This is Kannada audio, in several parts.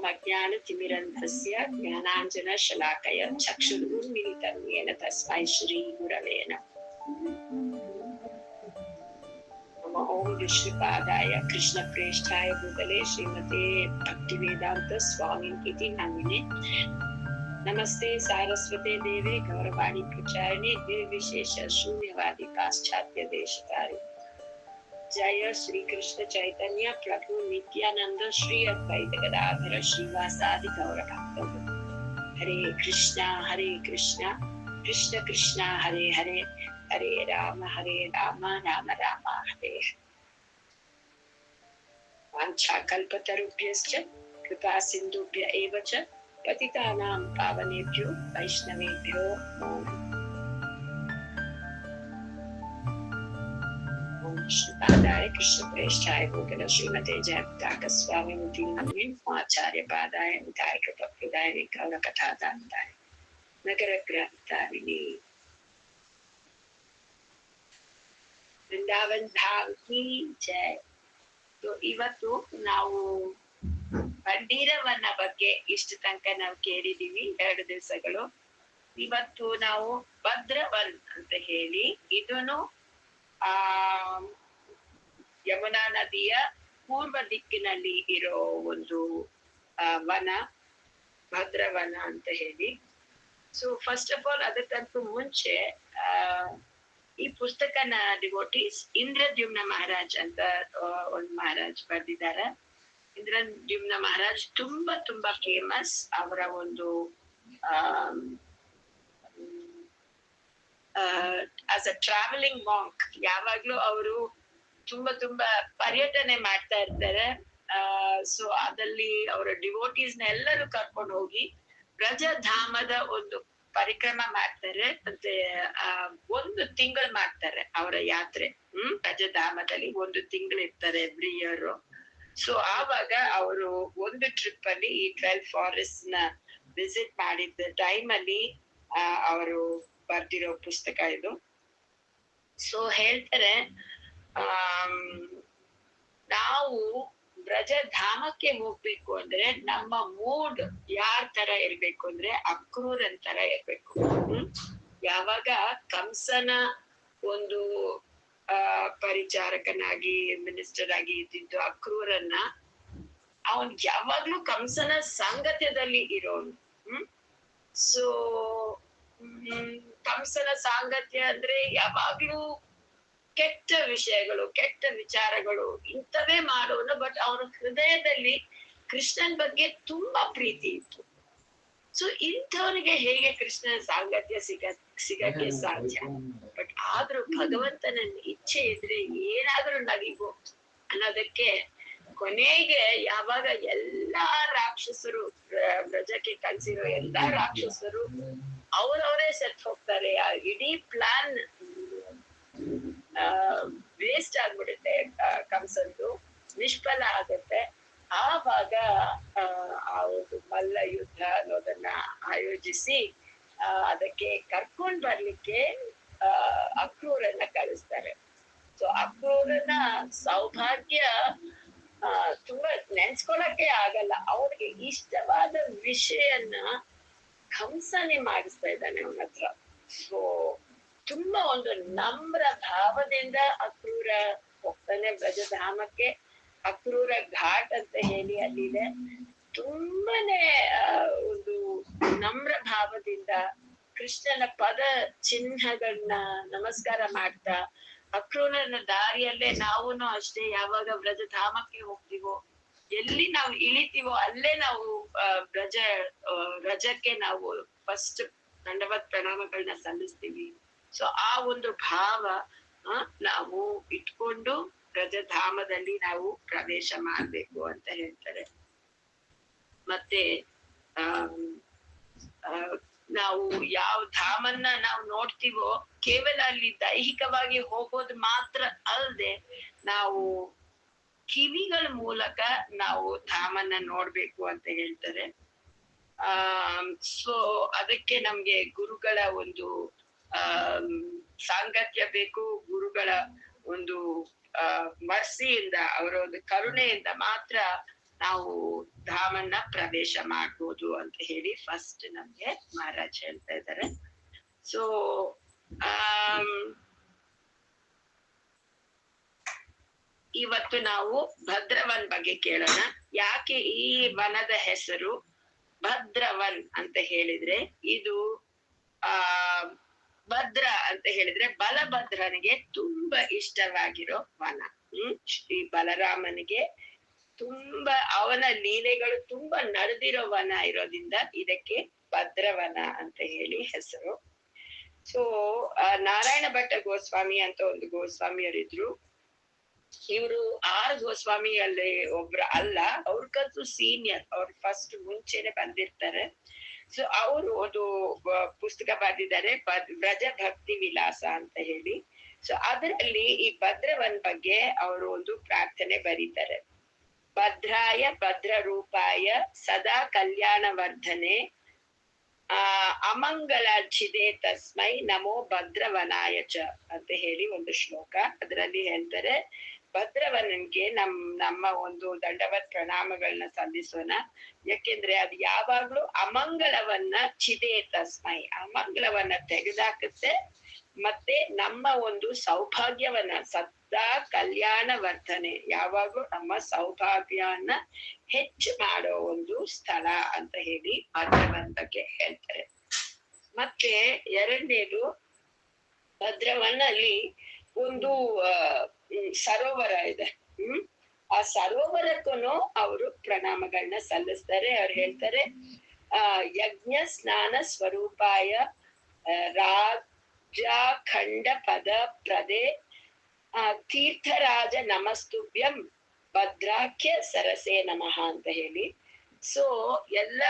ಓಂ ಅಜ್ಞಾನ ತಿಮಿರಂಧಸ್ಯ ಜ್ಞಾನಾಂಜನ ಶಲಾಕಯ ಚಕ್ಷುರುನ್ಮಿಲಿತಂ ಯೇನ ತಸ್ಮೈ ಶ್ರೀ ಗುರವೇ ನಮಃ ನಮ ಓಂ ವಿಷ್ಣುಪಾದಾಯ ಕೃಷ್ಣ ಪ್ರೇಷ್ಠಾಯ ಭೂತಲೆ ಶ್ರೀಮತೆ ಭಕ್ತಿವೇದಾಂತ ಸ್ವಾಮಿ ಇತಿ ನಾಮಿನೆ ನಮಸ್ತೆ ಸಾರಸ್ವತೆ ದೇವೆ ಗೌರವಾಣಿ ಪ್ರಚಾರಣೆ ನಿರ್ವಿಶೇಷ ಶೂನ್ಯವಾದಿ ಪಾಶ್ಚಾತ್ಯ ದೇಶಕಾರಿ ಜಯ ಶ್ರೀ ಕೃಷ್ಣ ಚೈತನ್ಯ ಪ್ರಭು ನಿತ್ಯಾನಂದ ಶ್ರೀ ಅದ್ವೈತ ಗದಾಧರ ಶ್ರೀವಾಸಾದಿ ಗೌರ ಭಕ್ತರು ಹರೇ ಕೃಷ್ಣ ಹರೇ ಕೃಷ್ಣ ಕೃಷ್ಣ ಕೃಷ್ಣ ಹರೇ ಹರೇ ಹರೇ ರಾಮ ಹರೇ ರಾಮ ರಾಮ ರಾಮ ಹರೇ ವಾಂಛಾಕಲ್ಪತರುಭ್ಯಶ್ಚ ಕೃಪಾ ಶ್ರೀಪಾದಾಯ ಕೃಷ್ಣ ಪ್ರೇಷ್ಠಾಯ ಭೂಗಲ ಶ್ರೀಮತೆ ಜಯಪ್ತಾಕ ಸ್ವಾಮಿ ಆಚಾರ್ಯ ಪಾದಾಯ ವಿಧಾಯಕ ಪ್ರಕೃದಾಯ ಕೌರ ಕಥಾದಾಂತಾಯ ನಗರ ಗ್ರಂಥಾವಿನಿ ವೃಂದಾವನ್ ಧಾಮ್ ಕಿ ಜಯ ಇವತ್ತು ನಾವು ಬಂಡೀರವನ್ನ ಬಗ್ಗೆ ಇಷ್ಟು ತನಕ ನಾವು ಕೇಳಿದೀವಿ ಎರಡು ದಿವಸಗಳು ಇವತ್ತು ನಾವು ಭದ್ರವನ್ ಅಂತ ಹೇಳಿ ಇದನ್ನು ಆ ಯಮುನಾ ನದಿಯ ಪೂರ್ವ ದಿಕ್ಕಿನಲ್ಲಿ ಇರೋ ಒಂದು ವನ, ಭದ್ರವನ ಅಂತ ಹೇಳಿ. ಸೊ ಫಸ್ಟ್ ಆಫ್ ಆಲ್ ಅದಕ್ಕಂತೂ ಮುಂಚೆ ಈ ಪುಸ್ತಕನ ಡಿವೋಟೀಸ್ ಇಂದ್ರದ್ಯುಮ್ನ ಮಹಾರಾಜ್ ಅಂತ ಒಂದು ಮಹಾರಾಜ್ ಬರ್ದಿದ್ದಾರೆ. ಇಂದ್ರದ್ಯುಮ್ನ ಮಹಾರಾಜ್ ತುಂಬಾ ತುಂಬಾ ಫೇಮಸ್ ಅವರ ಒಂದು ಆಸ್ ಅ ಟ್ರಾವೆಲಿಂಗ್ ಮಾಂಕ್ ಯಾವಾಗ್ಲೂ ಅವರು ತುಂಬಾ ತುಂಬಾ ಪರ್ಯಟನೆ ಮಾಡ್ತಾ ಇರ್ತಾರೆ. ಆ ಸೊ ಅದಲ್ಲಿ ಅವರ ಡಿವೋಟೀಸ್ನ ಎಲ್ಲರೂ ಕರ್ಕೊಂಡು ಹೋಗಿ ಬ್ರಜಧಾಮದ ಒಂದು ಪರಿಕ್ರಮ ಮಾಡ್ತಾರೆ. ಮತ್ತೆ ಆ ಒಂದು ತಿಂಗಳು ಮಾಡ್ತಾರೆ ಅವರ ಯಾತ್ರೆ. ಹ್ಮ್ ಬ್ರಜಧಾಮದಲ್ಲಿ ಒಂದು ತಿಂಗಳು ಇರ್ತಾರೆ ಎವ್ರಿ ಇಯರ್ ಸೊ ಆವಾಗ ಅವರು ಒಂದು ಟ್ರಿಪ್ ಅಲ್ಲಿ ಈ ಟ್ವೆಲ್ ಫಾರೆಸ್ಟ್ನ ವಿಸಿಟ್ ಮಾಡಿದ್ದ ಟೈಮ್ ಅಲ್ಲಿ ಅವರು ಬರ್ದಿರೋ ಪುಸ್ತಕ ಇದು. ಸೊ ಹೇಳ್ತಾರೆ ಆಮ್, ನಾವು ಬ್ರಜಧಾಮಕ್ಕೆ ಹೋಗ್ಬೇಕು ಅಂದ್ರೆ ನಮ್ಮ ಮೂಡ್ ಯಾರ್ ತರ ಇರ್ಬೇಕು ಅಂದ್ರೆ ಅಕ್ರೂರನ್ ತರ ಇರ್ಬೇಕು. ಯಾವಾಗ ಕಂಸನ ಒಂದು, ಆ, ಪರಿಚಾರಕನಾಗಿ ಮಿನಿಸ್ಟರ್ ಆಗಿ ಇದ್ದಿದ್ದು ಅಕ್ರೂರನ್ನ, ಅವನ್ ಯಾವಾಗ್ಲೂ ಕಂಸನ ಸಾಂಗತ್ಯದಲ್ಲಿ ಇರೋನು. ಹ್ಮ್? ಸೊ ಕಂಸನ ಸಾಂಗತ್ಯ ಅಂದ್ರೆ ಯಾವಾಗ್ಲೂ ಕೆಟ್ಟ ವಿಷಯಗಳು ಕೆಟ್ಟ ವಿಚಾರಗಳು ಇಂಥವೇ ಮಾಡೋನು ಬಟ್ ಅವರ ಹೃದಯದಲ್ಲಿ ಕೃಷ್ಣನ್ ಬಗ್ಗೆ ತುಂಬಾ ಪ್ರೀತಿ ಇತ್ತು. ಸೊ ಇಂಥವ್ರಿಗೆ ಹೇಗೆ ಕೃಷ್ಣನ ಸಾಂಗತ್ಯ ಸಿಗ ಸಿಗಕ್ಕೆ ಸಾಧ್ಯ? ಬಟ್ ಆದ್ರೂ ಭಗವಂತನ ಇಚ್ಛೆ ಇದ್ರೆ ಏನಾದ್ರೂ ನಡಿಬಹುದು ಅನ್ನೋದಕ್ಕೆ ಕೊನೆಗೆ ಯಾವಾಗ ಎಲ್ಲಾ ರಾಕ್ಷಸರು ಪ್ರಜಕ್ಕೆ ಬ್ರಜಕ್ಕೆ ಕಲ್ಸಿರೋ ಎಲ್ಲಾ ರಾಕ್ಷಸರು ಅವ್ರವರೇ ಸತ್ ಹೋಗ್ತಾರೆ ಆ ಇಡೀ ಪ್ಲಾನ್ ವೇಸ್ಟ್ ಆಗ್ಬಿಡುತ್ತೆ ಕಂಸಂದು ನಿಷ್ಫಲ ಆಗುತ್ತೆ. ಆವಾಗ ಆ, ಒಂದು ಮಲ್ಲ ಯುದ್ಧ ಅನ್ನೋದನ್ನ ಆಯೋಜಿಸಿ ಅದಕ್ಕೆ ಕರ್ಕೊಂಡ್ ಬರ್ಲಿಕ್ಕೆ ಅಕ್ರೂರನ್ನ ಕಳಿಸ್ತಾರೆ. ಸೊ ಅಕ್ರೂರನ ಸೌಭಾಗ್ಯ ತುಂಬಾ ನೆನ್ಸ್ಕೊಳಕ್ಕೆ ಆಗಲ್ಲ. ಅವ್ರಿಗೆ ಇಷ್ಟವಾದ ವಿಷಯನ್ನ ಕಂಸನೆ ಮಾಡಿಸ್ತಾ ಇದ್ದಾನೆ ಅವನ ಹತ್ರ. ಸೊ ತುಂಬಾ ಒಂದು ನಮ್ರ ಭಾವದಿಂದ ಅಕ್ರೂರ ಹೋಗ್ತಾನೆ ಬ್ರಜಧಾಮಕ್ಕೆ ಅಕ್ರೂರ ಘಾಟ್ ಅಂತ ಹೇಳಿ ಅಲ್ಲಿದೆ. ತುಂಬಾನೇ ಒಂದು ನಮ್ರ ಭಾವದಿಂದ ಕೃಷ್ಣನ ಪದ ಚಿಹ್ನಗಳನ್ನ ನಮಸ್ಕಾರ ಮಾಡ್ತಾ, ಅಕ್ರೂರನ ದಾರಿಯಲ್ಲೇ ನಾವೂನು ಅಷ್ಟೇ ಯಾವಾಗ ಬ್ರಜಧಾಮಕ್ಕೆ ಹೋಗ್ತೀವೋ, ಎಲ್ಲಿ ನಾವು ಇಳಿತೀವೋ ಅಲ್ಲೇ ನಾವು ಬ್ರಜ ರಜಕ್ಕೆ ನಾವು ಫಸ್ಟ್ ದಂಡವತ್ ಪ್ರಣಾಮಗಳನ್ನ ಸಲ್ಲಿಸ್ತೀವಿ. ಸೊ ಆ ಒಂದು ಭಾವ ನಾವು ಇಟ್ಕೊಂಡು ಗಜಧಾಮದಲ್ಲಿ ನಾವು ಪ್ರವೇಶ ಮಾಡ್ಬೇಕು ಅಂತ ಹೇಳ್ತಾರೆ. ಮತ್ತೆ ನಾವು ಯಾವ ಧಾಮನ್ನ ನಾವು ನೋಡ್ತೀವೋ, ಕೇವಲ ಅಲ್ಲಿ ದೈಹಿಕವಾಗಿ ಹೋಗೋದು ಮಾತ್ರ ಅಲ್ಲದೆ ನಾವು ಕಿವಿಗಳ ಮೂಲಕ ನಾವು ಧಾಮನ್ನ ನೋಡ್ಬೇಕು ಅಂತ ಹೇಳ್ತಾರೆ. ಆ ಸೊ, ಅದಕ್ಕೆ ನಮ್ಗೆ ಗುರುಗಳ ಒಂದು ಆ ಸಾಂಗತ್ಯ ಬೇಕು, ಗುರುಗಳ ಒಂದು, ಆ, ಮರ್ಸಿಯಿಂದ, ಅವರ ಒಂದು ಕರುಣೆಯಿಂದ ಮಾತ್ರ ನಾವು ಧಾಮನ್ನ ಪ್ರವೇಶ ಮಾಡ್ಬೋದು ಅಂತ ಹೇಳಿ ಫಸ್ಟ್ ನಮ್ಗೆ ಮಹಾರಾಜ್ ಹೇಳ್ತಾ ಇದ್ದಾರೆ. ಸೊ ಇವತ್ತು ನಾವು ಭದ್ರವನ್ ಬಗ್ಗೆ ಕೇಳೋಣ. ಯಾಕೆ ಈ ವನದ ಹೆಸರು ಭದ್ರವನ್ ಅಂತ ಹೇಳಿದ್ರೆ ಇದು ಆ ಭದ್ರ ಅಂತ ಹೇಳಿದ್ರೆ ಬಲಭದ್ರನಿಗೆ ತುಂಬಾ ಇಷ್ಟವಾಗಿರೋ ವನ. ಹ್ಮ್? ಶ್ರೀ ಬಲರಾಮನಿಗೆ ತುಂಬಾ, ಅವನ ಲೀಲೆಗಳು ತುಂಬಾ ನಡೆದಿರೋ ವನ ಇರೋದ್ರಿಂದ ಇದಕ್ಕೆ ಭದ್ರವನ ಅಂತ ಹೇಳಿ ಹೆಸರು. ಸೊ ನಾರಾಯಣ ಭಟ್ಟ ಗೋಸ್ವಾಮಿ ಅಂತ ಒಂದು ಗೋಸ್ವಾಮಿಯರಿದ್ರು. ಇವರು ಆರ್ ಗೋಸ್ವಾಮಿಯಲ್ಲಿ ಒಬ್ರು ಅಲ್ಲ ಅವ್ರಿಗಂತೂ ಸೀನಿಯರ್ ಅವ್ರು ಫಸ್ಟ್ ಮುಂಚೆನೆ ಬಂದಿರ್ತಾರೆ. ಸೊ ಅವರು ಒಂದು ಪುಸ್ತಕ ಬರೆದಿದ್ದಾರೆ ಬ್ರಜ ಭಕ್ತಿ ವಿಲಾಸ ಅಂತ ಹೇಳಿ. ಸೊ ಅದರಲ್ಲಿ ಈ ಭದ್ರವನ್ ಬಗ್ಗೆ ಅವರು ಒಂದು ಪ್ರಾರ್ಥನೆ ಬರೀತಾರೆ. ಭದ್ರಾಯ ಭದ್ರ ರೂಪಾಯ ಸದಾ ಕಲ್ಯಾಣ ವರ್ಧನೆ, ಆ ಅಮಂಗಲಾರ್ಚಿದೆ ತಸ್ಮೈ ನಮೋ ಭದ್ರವನಾಯ ಚ ಅಂತ ಹೇಳಿ ಒಂದು ಶ್ಲೋಕ ಅದರಲ್ಲಿ ಹೇಳ್ತಾರೆ. ಭದ್ರವನನ್ಗೆ ನಮ್ ನಮ್ಮ ಒಂದು ದಂಡವತ್ ಪ್ರಣಾಮಗಳನ್ನ ಸಲ್ಲಿಸೋಣ. ಯಾಕೆಂದ್ರೆ ಅದು ಯಾವಾಗ್ಲೂ ಅಮಂಗಳವನ್ನ ಚಿದೆ ತಸ್ಮೈ ಅಮಂಗಳವನ್ನ ತೆಗೆದಾಕುತ್ತೆ. ಮತ್ತೆ ನಮ್ಮ ಒಂದು ಸೌಭಾಗ್ಯವನ್ನ ಸದಾ ಕಲ್ಯಾಣ ವರ್ತನೆ ಯಾವಾಗ್ಲೂ ನಮ್ಮ ಸೌಭಾಗ್ಯವನ್ನ ಹೆಚ್ಚು ಮಾಡೋ ಒಂದು ಸ್ಥಳ ಅಂತ ಹೇಳಿ ಭದ್ರವನ್ ಬಗ್ಗೆ ಹೇಳ್ತಾರೆ. ಮತ್ತೆ ಎರಡನೇದು ಭದ್ರವನಲ್ಲಿ ಒಂದು ಹ್ಮ್, ಸರೋವರ ಇದೆ. ಹ್ಮ್ ಆ ಸರೋವರಕ್ಕೂ ಅವರು ಪ್ರಣಾಮಗಳನ್ನ ಸಲ್ಲಿಸ್ತಾರೆ ಅವ್ರು ಹೇಳ್ತಾರೆ ಆ ಯಜ್ಞ ಸ್ನಾನ ಸ್ವರೂಪಾಯ ರಾಜ ಖಂಡ ಪದ ಪ್ರದೆ ಆ, ತೀರ್ಥರಾಜ ನಮಸ್ತುಭ್ಯಂ ಭದ್ರಾಖ್ಯ ಸರಸೇ ನಮಃ ಅಂತ ಹೇಳಿ. ಸೊ ಎಲ್ಲ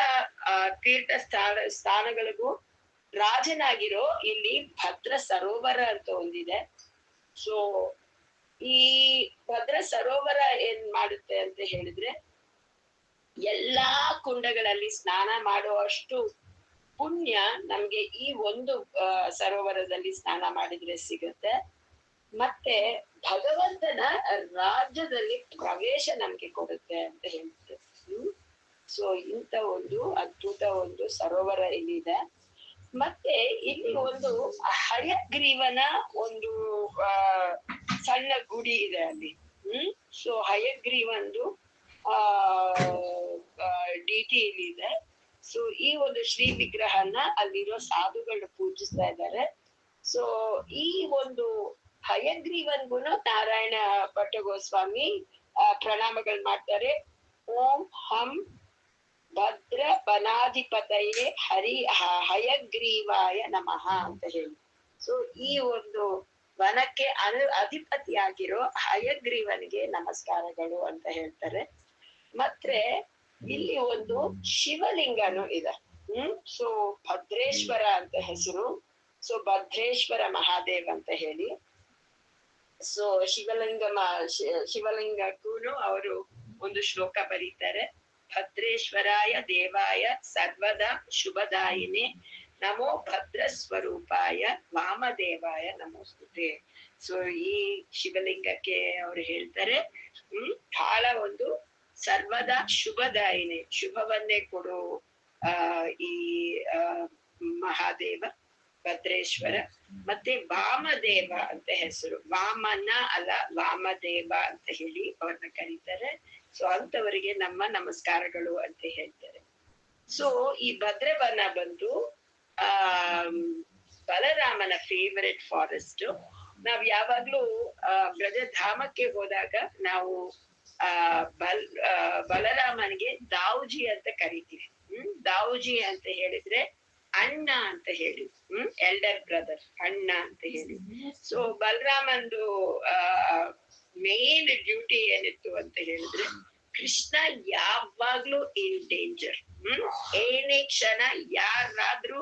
ತೀರ್ಥ ಸ್ಥಾನ ಸ್ಥಾನಗಳಿಗೂ ರಾಜನಾಗಿರೋ ಇಲ್ಲಿ ಭದ್ರ ಸರೋವರ ಅಂತ ಒಂದಿದೆ. ಸೊ ಈ ಭದ್ರ ಸರೋವರ ಏನ್ ಮಾಡುತ್ತೆ ಅಂತ ಹೇಳಿದ್ರೆ, ಎಲ್ಲಾ ಕುಂಡಗಳಲ್ಲಿ ಸ್ನಾನ ಮಾಡುವಷ್ಟು ಪುಣ್ಯ ನಮ್ಗೆ ಈ ಒಂದು ಸರೋವರದಲ್ಲಿ ಸ್ನಾನ ಮಾಡಿದ್ರೆ ಸಿಗುತ್ತೆ. ಮತ್ತೆ ಭಗವಂತನ ರಾಜ್ಯದಲ್ಲಿ ಪ್ರವೇಶ ನಮ್ಗೆ ಕೊಡುತ್ತೆ ಅಂತ ಹೇಳ್ತಾರೆ. ಹ್ಮ್. ಸೊ ಇಂತ ಒಂದು ಅದ್ಭುತ ಒಂದು ಸರೋವರ ಇಲ್ಲಿದೆ. ಮತ್ತೆ ಇಲ್ಲಿ ಒಂದು ಹಯಗ್ರೀವನ ಒಂದು ಆ ಸಣ್ಣ ಗುಡಿ ಇದೆ ಅಲ್ಲಿ. ಹ್ಮ್? ಸೊ ಹಯಗ್ರೀವಂದು ಆ ಡಿ ಟಿ ಇದೆ. ಸೊ ಈ ಒಂದು ಶ್ರೀ ವಿಗ್ರಹನ ಅಲ್ಲಿರೋ ಸಾಧುಗಳು ಪೂಜಿಸ್ತಾ ಇದ್ದಾರೆ. ಸೊ ಈ ಒಂದು ಹಯಗ್ರೀವನ್ಗೂ ನಾರಾಯಣ ಭಟ್ಟ ಗೋಸ್ವಾಮಿ ಆ, ಪ್ರಣಾಮಗಳು ಮಾಡ್ತಾರೆ. ಓಂ ಹಂ ಭದ್ರ ಬನಾಧಿಪತಯೇ ಹರಿ ಹಯಗ್ರೀವಾಯ ನಮಃ ಅಂತ ಹೇಳಿ. ಸೊ ಈ ಒಂದು ವನಕ್ಕೆ ಅನು ಅಧಿಪತಿಯಾಗಿರೋ ಹಯಗ್ರೀವನಿಗೆ ನಮಸ್ಕಾರಗಳು ಅಂತ ಹೇಳ್ತಾರೆ. ಮತ್ತೆ ಇಲ್ಲಿ ಒಂದು ಶಿವಲಿಂಗನು ಇದೆ. ಹ್ಮ್ ಸೊ ಭದ್ರೇಶ್ವರ ಅಂತ ಹೆಸರು. ಸೊ ಭದ್ರೇಶ್ವರ ಮಹಾದೇವ್ ಅಂತ ಹೇಳಿ. ಸೊ ಶಿವಲಿಂಗ ಶಿವಲಿಂಗಕ್ಕೂ ಅವರು ಒಂದು ಶ್ಲೋಕ ಬರೀತಾರೆ. ಭದ್ರೇಶ್ವರಾಯ ದೇವಾಯ ಸರ್ವದಾ ಶುಭದಾಯಿನಿ. ನಮೋ ಭದ್ರ ಸ್ವರೂಪಾಯ ವಾಮದೇವಾಯ ನಮೋಸ್ತುತೆ. ಸೊ ಈ ಶಿವಲಿಂಗಕ್ಕೆ ಅವ್ರು ಹೇಳ್ತಾರೆ, ಹ್ಮ್, ಬಹಳ ಒಂದು ಸರ್ವದಾ ಶುಭದಾಯಿನಿ, ಶುಭವನ್ನೇ ಕೊಡು, ಆ, ಈ ಮಹಾದೇವ, ಭದ್ರೇಶ್ವರ. ಮತ್ತೆ ವಾಮದೇವ ಅಂತ ಹೆಸರು. ವಾಮನ ಅಲ್ಲ, ವಾಮದೇವ ಅಂತ ಹೇಳಿ ಅವ್ರನ್ನ ಕರೀತಾರೆ. ಸೊ ಅಂತವರಿಗೆ ನಮ್ಮ ನಮಸ್ಕಾರಗಳು ಅಂತ ಹೇಳ್ತಾರೆ. ಸೊ ಈ ಭದ್ರವನ ಬಂದು ಆ ಬಲರಾಮನ ಫೇವರೆಟ್ ಫಾರೆಸ್ಟ್ ನಾವ್ ಯಾವಾಗ್ಲೂ, ಆ, ಬ್ರಜಧಾಮಕ್ಕೆ ಹೋದಾಗ ನಾವು, ಆ, ಬಲ್ ಬಲರಾಮನಿಗೆ ದಾವುಜಿ ಅಂತ ಕರಿತೀವಿ. ಹ್ಮ್, ದಾವುಜಿ ಅಂತ ಹೇಳಿದ್ರೆ ಅಣ್ಣ ಅಂತ ಹೇಳಿ. ಹ್ಮ್ ಎಲ್ಡರ್ ಬ್ರದರ್ ಅಣ್ಣ ಅಂತ ಹೇಳಿ. ಸೊ ಬಲರಾಮಂದು ಮೇನ್ ಡ್ಯೂಟಿ ಏನಿತ್ತು ಅಂತ ಹೇಳಿದ್ರೆ, ಕೃಷ್ಣ ಯಾವಾಗ್ಲೂ ಇನ್ ಡೇಂಜರ್ ಹ್ಮ್? ಏನೇ ಕ್ಷಣ ಯಾರಾದ್ರೂ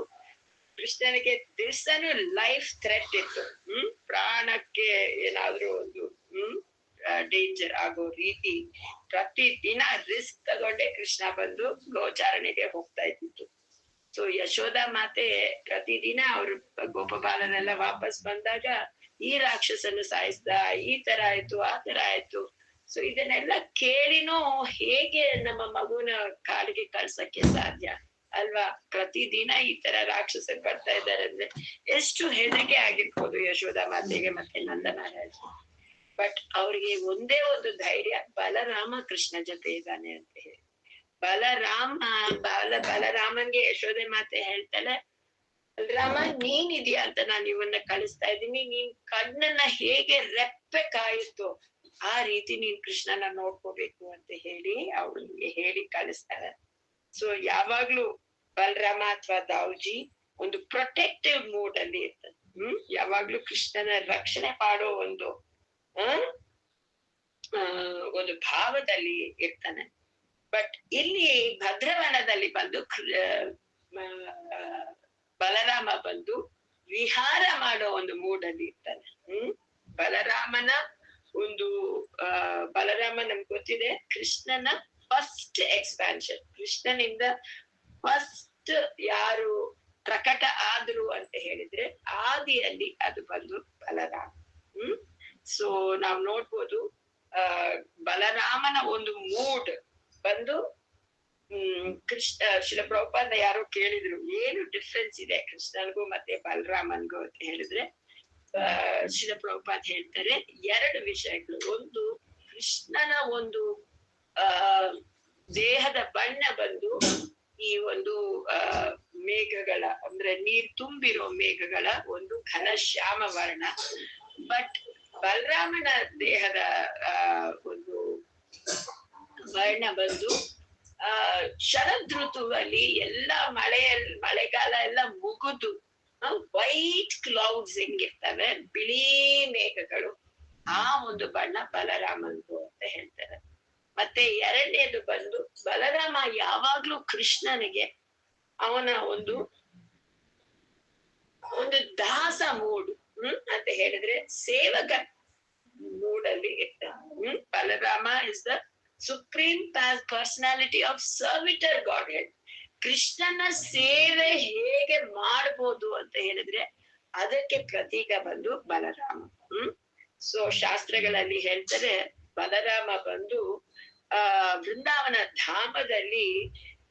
ಕೃಷ್ಣನಿಗೆ ದಿವ್ಸನು ಲೈಫ್ ಥ್ರೆಟ್ ಇತ್ತು. ಹ್ಮ್? ಪ್ರಾಣಕ್ಕೆ ಏನಾದ್ರೂ ಒಂದು, ಹ್ಮ್? ಡೇಂಜರ್ ಆಗೋ ರೀತಿ ಪ್ರತಿ ದಿನ ರಿಸ್ಕ್ ತಗೊಂಡೆ ಕೃಷ್ಣ ಬಂದು ಗೋಚಾರಣೆಗೆ ಹೋಗ್ತಾ ಇದ್ದಿತ್ತು. ಸೊ ಯಶೋಧ ಮಾತೆ ಪ್ರತಿದಿನ ಅವ್ರು ಗೋಪಬಾಲನೆಲ್ಲ ವಾಪಸ್ ಬಂದಾಗ ಈ ರಾಕ್ಷಸನ್ನು ಸಾಯಿಸ್ದ ಈ ತರ ಆಯ್ತು, ಆ ತರ ಆಯ್ತು. ಸೊ ಇದನ್ನೆಲ್ಲ ಕೇಳಿನೂ ಹೇಗೆ ನಮ್ಮ ಮಗುನ ಕಾಡಿಗೆ ಕಳ್ಸಕ್ಕೆ ಸಾಧ್ಯ ಅಲ್ವಾ? ಪ್ರತಿದಿನ ಈ ತರ ರಾಕ್ಷಸರು ಬರ್ತಾ ಇದ್ದಾರೆ ಅಂದ್ರೆ ಎಷ್ಟು ಹೆದರಿಕೆ ಆಗಿರ್ಬೋದು ಯಶೋಧ ಮಾತೆಗೆ ಮತ್ತೆ ನಂದನಾರಾಯಣ. ಬಟ್ ಅವ್ರಿಗೆ ಒಂದೇ ಒಂದು ಧೈರ್ಯ, ಬಲರಾಮ ಕೃಷ್ಣ ಜೊತೆ ಇದ್ದಾನೆ ಅಂತ ಹೇಳಿ. ಬಲರಾಮ, ಬಾಲ, ಬಲರಾಮನ್ಗೆ ಯಶೋದೆ ಮಾತೆ ಹೇಳ್ತಾಳೆ ಬಲರಾಮ ನೀನ್ ಅಂತ ನಾನು ಇವನ್ನ ಕಳಿಸ್ತಾ ಇದ್ದೀನಿ. ನೀನ್ ಕಣ್ಣನ್ನ ಹೇಗೆ ರೆಪ್ಪೆ ಕಾಯುತ್ತೋ ಆ ರೀತಿ ನೀನ್ ಕೃಷ್ಣನ ನೋಡ್ಕೋಬೇಕು ಅಂತ ಹೇಳಿ ಅವಳಿಗೆ ಹೇಳಿ ಕಳಿಸ್ತಾಳೆ. ಸೊ ಯಾವಾಗ್ಲೂ ಬಲರಾಮ ಅಥವಾ ದಾವ್ಜಿ ಒಂದು ಪ್ರೊಟೆಕ್ಟಿವ್ ಮೂಡ್ ಅಲ್ಲಿ ಇರ್ತದೆ ಹ್ಮ್? ಯಾವಾಗ್ಲೂ ಕೃಷ್ಣನ ರಕ್ಷಣೆ ಮಾಡೋ ಒಂದು, ಆ ಒಂದು ಭಾವದಲ್ಲಿ ಇರ್ತಾನೆ. ಬಟ್ ಇಲ್ಲಿ ಭದ್ರವನದಲ್ಲಿ ಬಂದು ಬಲರಾಮ ಬಂದು ವಿಹಾರ ಮಾಡೋ ಒಂದು ಮೂಡಲ್ಲಿ ಇರ್ತಾನೆ. ಹ್ಮ್? ಬಲರಾಮನ ಒಂದು, ಆ, ಬಲರಾಮ ನಮ್ಗೆ ಗೊತ್ತಿದೆ, ಕೃಷ್ಣನ ಫಸ್ಟ್ ಎಕ್ಸ್ಪ್ಯಾನ್ಷನ್ ಕೃಷ್ಣನಿಂದ ಫಸ್ಟ್ ಯಾರು ಪ್ರಕಟ ಆದ್ರು ಅಂತ ಹೇಳಿದ್ರೆ ಆದಿಯಲ್ಲಿ ಅದು ಬಂದು ಬಲರಾಮ. ಹ್ಮ್? ಸೊ ನಾವ್ ನೋಡ್ಬೋದು, ಆ, ಬಲರಾಮನ ಒಂದು ಮೂಡ್ ಬಂದು ಹ್ಮ್, ಕೃಷ್ಣ, ಶಿಲ ಪ್ರಭುಪಾದ ಯಾರೋ ಕೇಳಿದ್ರು, ಏನು ಡಿಫ್ರೆನ್ಸ್ ಇದೆ? ಕೃಷ್ಣನ್ಗೂ ಮತ್ತೆ ಬಲರಾಮನ್ಗೂ ಅಂತ ಹೇಳಿದ್ರೆ ಶಿಲ ಪ್ರಭುಪಾದ್ ಹೇಳ್ತಾರೆ, ಎರಡು ವಿಷಯಗಳು. ಒಂದು, ಕೃಷ್ಣನ ಒಂದು, ಆ, ದೇಹದ ಬಣ್ಣ ಬಂದು, ಈ ಒಂದು, ಆ, ಮೇಘಗಳ, ಅಂದ್ರೆ ನೀರ್ ತುಂಬಿರೋ ಮೇಘಗಳ ಒಂದು ಘನ ಶ್ಯಾಮ ವರ್ಣ ಬಟ್ ಬಲರಾಮನ ದೇಹದ, ಆ, ಒಂದು ವರ್ಣ ಬಂದು ಆ ಶರದ್ ಋತುವಲ್ಲಿ ಎಲ್ಲ ಮಳೆ, ಮಳೆಗಾಲ ಎಲ್ಲ ಮುಗಿದು ವೈಟ್ ಕ್ಲೌಡ್ಸ್ ಹೆಂಗಿರ್ತವೆ, ಬಿಳಿ ಮೇಘಗಳು, ಆ ಒಂದು ಬಣ್ಣ ಬಲರಾಮನ್ದು ಅಂತ ಹೇಳ್ತಾರೆ. ಮತ್ತೆ ಎರಡನೇದು ಬಂದು, ಬಲರಾಮ ಯಾವಾಗ್ಲೂ ಕೃಷ್ಣನಿಗೆ ಅವನ ಒಂದು ಒಂದು ದಾಸ ಮೂಡು, ಹ್ಮ್, ಅಂತ ಹೇಳಿದ್ರೆ ಸೇವಕ ಮೂಡಲ್ಲಿ ಇರ್ತಾನೆ. ಹ್ಮ್, Balarama is the supreme personality of servitor god ಕೃಷ್ಣನ ಸೇವೆ ಹೇಗೆ ಮಾಡ್ಬೋದು ಅಂತ ಹೇಳಿದ್ರೆ ಅದಕ್ಕೆ ಪ್ರತೀಕ ಬಂದು ಬಲರಾಮ. ಹ್ಮ್? ಸೊ ಶಾಸ್ತ್ರಗಳಲ್ಲಿ ಹೇಳ್ತಾರೆ ಬಲರಾಮ ಬಂದು, ಆ, ಬೃಂದಾವನ ಧಾಮದಲ್ಲಿ,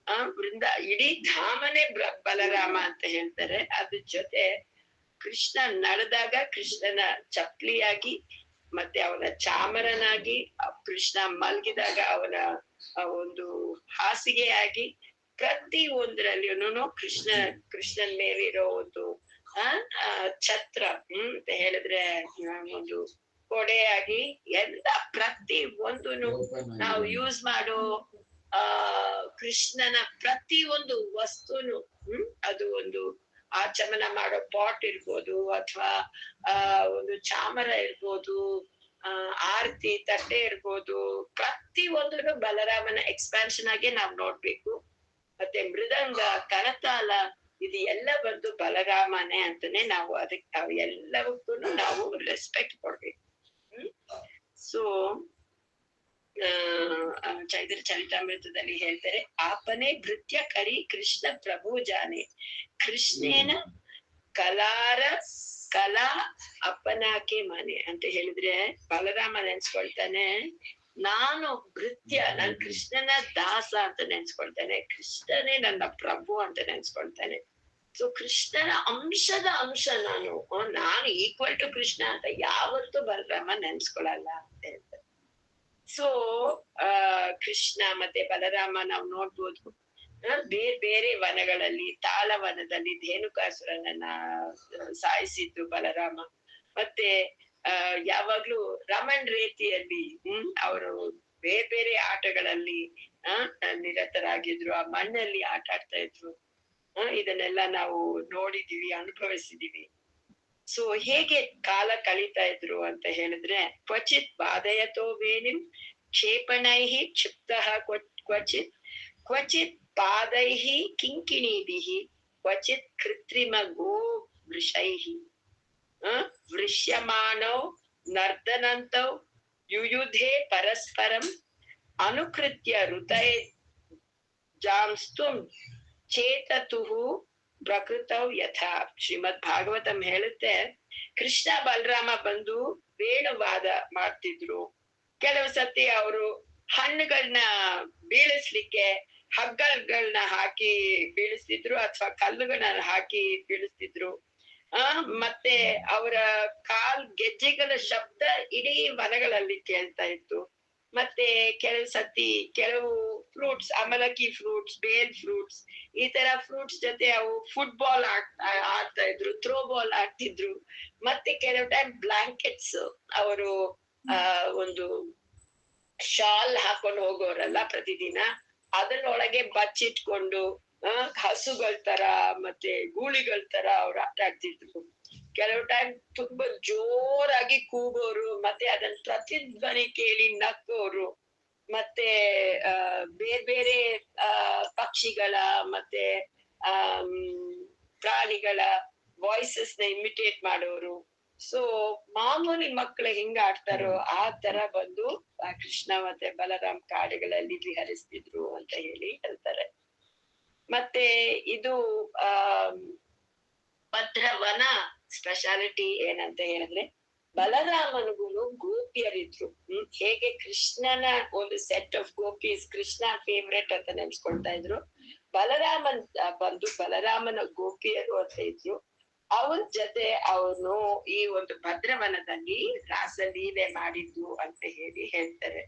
ಆ, ಬೃಂದ, ಇಡೀ ಧಾಮನೇ ಬಲರಾಮ ಅಂತ ಹೇಳ್ತಾರೆ. ಅದ್ರ ಜೊತೆ ಕೃಷ್ಣ ನಡೆದಾಗ ಕೃಷ್ಣನ ಚಪ್ಲಿಯಾಗಿ ಮತ್ತೆ ಅವನ ಚಾಮರನಾಗಿ ಕೃಷ್ಣ ಮಲಗಿದಾಗ ಅವನ ಒಂದು ಹಾಸಿಗೆಯಾಗಿ ಪ್ರತಿ ಒಂದರಲ್ಲಿನೂ ಕೃಷ್ಣ ಕೃಷ್ಣನ್ ಮೇಲಿರೋ ಒಂದು ಆ, ಛತ್ರ ಹ್ಮ್ ಅಂತ ಹೇಳಿದ್ರೆ ಒಂದು ಕೊಡೆಯಾಗಿ ಎಲ್ಲ ಪ್ರತಿ ಒಂದೂನು ನಾವು ಯೂಸ್ ಮಾಡೋ ಆ ಕೃಷ್ಣನ ಪ್ರತಿ ಒಂದು ವಸ್ತುನು ಹ್ಮ್ ಅದು ಒಂದು ಆಚಮನ ಮಾಡೋ ಪಾಟ್ ಇರ್ಬೋದು ಅಥವಾ, ಆ, ಒಂದು ಚಾಮರ ಇರ್ಬೋದು, ಆ, ಆರತಿ, ತಟ್ಟೆ ಇರ್ಬೋದು, ಪ್ರತಿ ಒಂದನ್ನು ಬಲರಾಮನ ಎಕ್ಸ್ಪಾನ್ಷನ್ ಆಗಿ ನಾವ್ ನೋಡ್ಬೇಕು. ಮತ್ತೆ ಮೃದಂಗ, ಕರತಾಲ, ಇದು ಎಲ್ಲ ಬಂದು ಬಲರಾಮನೇ ಅಂತಾನೆ ನಾವು ಅದಕ್ಕೆ ನಾವು ಎಲ್ಲವಕ್ಕೂ ನಾವು ರೆಸ್ಪೆಕ್ಟ್ ಕೊಡ್ಬೇಕು. ಹ್ಮ್? ಸೊ ಚೈತ್ರ ಚರಿತಾಮೃತದಲ್ಲಿ ಹೇಳ್ತಾರೆ, ಆಪನೆ ಭೃತ್ಯ ಕರಿ ಕೃಷ್ಣ ಪ್ರಭು ಜಾನೆ. ಕೃಷ್ಣೇನ ಕಲಾರ ಕಲಾ ಅಪ್ಪನಾಕೆ ಮನೆ. ಅಂತ ಹೇಳಿದ್ರೆ ಬಲರಾಮ ನೆನ್ಸ್ಕೊಳ್ತಾನೆ, ನಾನು ಭೃತ್ಯ, ನಾನ್ ಕೃಷ್ಣನ ದಾಸ ಅಂತ ನೆನ್ಸ್ಕೊಳ್ತಾನೆ, ಕೃಷ್ಣನೇ ನನ್ನ ಪ್ರಭು ಅಂತ ನೆನ್ಸ್ಕೊಳ್ತಾನೆ. ಸೊ ಕೃಷ್ಣನ ಅಂಶದ ಅಂಶ ನಾನು ನಾನು ಈಕ್ವಲ್ ಟು ಕೃಷ್ಣ ಅಂತ ಯಾವತ್ತೂ ಬಲರಾಮ ನೆನ್ಸ್ಕೊಳಲ್ಲ ಅಂತ ಹೇಳ್ತಾರೆ. ಸೊ, ಆ, ಕೃಷ್ಣ ಮತ್ತೆ ಬಲರಾಮ ನಾವು ನೋಡ್ಬೋದು. ಬೇರೆ ಬೇರೆ ವನಗಳಲ್ಲಿ, ತಾಳವನದಲ್ಲಿ ಧೇನುಕಾಸುರನನ್ನ ಸಾಯಿಸಿದ್ದು ಬಲರಾಮ. ಮತ್ತೆ, ಆ, ಯಾವಾಗ್ಲೂ ರಮಣ್ ರೀತಿಯಲ್ಲಿ, ಹ್ಮ್, ಅವರು ಬೇರೆ ಬೇರೆ ಆಟಗಳಲ್ಲಿ, ಆ, ನಿರತರಾಗಿದ್ರು. ಆ ಮಣ್ಣಲ್ಲಿ ಆಟ ಆಡ್ತಾ ಇದ್ರು. ಇದನ್ನೆಲ್ಲ ನಾವು ನೋಡಿದೀವಿ, ಅನುಭವಿಸಿದೀವಿ. ಸೊ ಹೇಗೆ ಕಾಲ ಕಳೀತಾ ಇದ್ರು ಅಂತ ಹೇಳಿದ್ರೆ ಕ್ವಚಿತ್ ಬಾಧಯತೋ ವೇಣಿಂ ಕ್ಷೇಪಣೈಃ ಕ್ಷಿಪ್ತಃ ಕ್ವ- ಕ್ವಚಿತ್ ಕ್ವಚಿತ್ ಪಾದೈಃ ಕಿಂಕಿಣೀಭಿಃ ಕ್ವಚಿತ್ ಕೃತ್ರಿಮ ಗೋ ವೃಷೈಃ ಆ, ವೃಷ್ಯಮಾಣೌ ನರ್ದನಂತೌ ಯುಯುಧೆ ಪರಸ್ಪರಂ ಅನುಕೃತ್ಯ ಹೃದಯ ಜಾಂಸ್ತುಂ ಚೇತತುಹು ಪ್ರಕೃತೌ ಯಥಾ ಶ್ರೀಮದ್ ಭಾಗವತಂ ಹೇಳುತ್ತೆ, ಕೃಷ್ಣ ಬಲರಾಮ ಬಂದು ವೇಣುವಾದ ಮಾಡ್ತಿದ್ರು. ಕೆಲವು ಸತಿ ಅವರು ಹಣ್ಣುಗಳನ್ನ ಬೀಳಿಸ್ಲಿಕ್ಕೆ ಹಗ್ಗಗಳನ್ನ ಹಾಕಿ ಬೀಳಿಸ್ತಿದ್ರು ಅಥವಾ ಕಲ್ಲುಗಳನ್ನ ಹಾಕಿ ಬೀಳಿಸ್ತಿದ್ರು. ಆ, ಮತ್ತೆ ಅವರ ಕಾಲ್ ಗೆಜ್ಜೆಗಳ ಶಬ್ದ ಇಡೀ ವನಗಳಲ್ಲಿ ಕೇಳ್ತಾ ಇತ್ತು. ಮತ್ತೆ ಕೆಲವು ಸತಿ ಕೆಲವು ಫ್ರೂಟ್ಸ್ ಅಮಲಕ್ಕಿ ಫ್ರೂಟ್ಸ್ ಬೇಲ್ ಫ್ರೂಟ್ಸ್ ಈ ತರ ಫ್ರೂಟ್ಸ್ ಜೊತೆ ಅವು ಫುಟ್ಬಾಲ್ ಆಡ್ತಾ ಆಡ್ತಾ ಇದ್ರು ಥ್ರೋ ಬಾಲ್ ಆಡ್ತಿದ್ರು. ಮತ್ತೆ ಕೆಲವು ಟೈಮ್ ಬ್ಲಾಂಕೆಟ್ಸ್ ಅವರು, ಆ, ಒಂದು ಶಾಲ್ ಹಾಕೊಂಡು ಹೋಗೋರಲ್ಲ ಪ್ರತಿದಿನ, ಅದರೊಳಗೆ ಬಚ್ಚಿಟ್ಕೊಂಡು ಹಸುಗಳ ತರ ಮತ್ತೆ ಗೂಳಿಗಳ ತರ ಅವ್ರು ಆಟ ಆಡ್ತಿದ್ರು. ಕೆಲವು ಟೈಮ್ ತುಂಬಾ ಜೋರಾಗಿ ಕೂಗೋರು ಮತ್ತೆ ಅದನ್ನ ಪ್ರತಿಧ್ವನಿ ಕೇಳಿ ನಕ್ಕೋರು ಮತ್ತೆ ಆ ಬೇರೆ ಬೇರೆ ಆ ಪಕ್ಷಿಗಳ ಮತ್ತೆ ಆ ಪ್ರಾಣಿಗಳ ವಾಯ್ಸಸ್ನ ಇಮಿಟೇಟ್ ಮಾಡೋರು. ಸೊ ಮಾಮೂಲಿ ಮಕ್ಕಳು ಹೆಂಗ ಆಡ್ತಾರೋ ಆ ತರ ಬಂದು ಕೃಷ್ಣ ಮತ್ತೆ ಬಲರಾಮ್ ಕಾಡುಗಳಲ್ಲಿ ವಿಹರಿಸ್ತಿದ್ರು ಅಂತ ಹೇಳಿ ಹೇಳ್ತಾರೆ. ಮತ್ತೆ ಇದು ಆ ಭದ್ರವನ ಸ್ಪೆಷಾಲಿಟಿ ಏನಂತ ಹೇಳಿದ್ರೆ ಬಲರಾಮನಿಗೂ ಗೋಪಿಯರಿದ್ರು. ಹ್ಮ್, ಹೇಗೆ ಕೃಷ್ಣನ ಒಂದು set of gopis Krishna favourite ಅಂತ ನೆನ್ಸ್ಕೊಳ್ತಾ ಇದ್ರು. ಬಲರಾಮನ್ ಬಂದು ಬಲರಾಮನ ಗೋಪಿಯರು ಅಂತ ಇದ್ರು. ಅವನ್ ಜೊತೆ ಅವನು ಈ ಒಂದು ಭದ್ರವನದಲ್ಲಿ ರಾಸಲೀಲೆ ಮಾಡಿದ್ದು ಅಂತ ಹೇಳಿ ಹೇಳ್ತಾರೆ.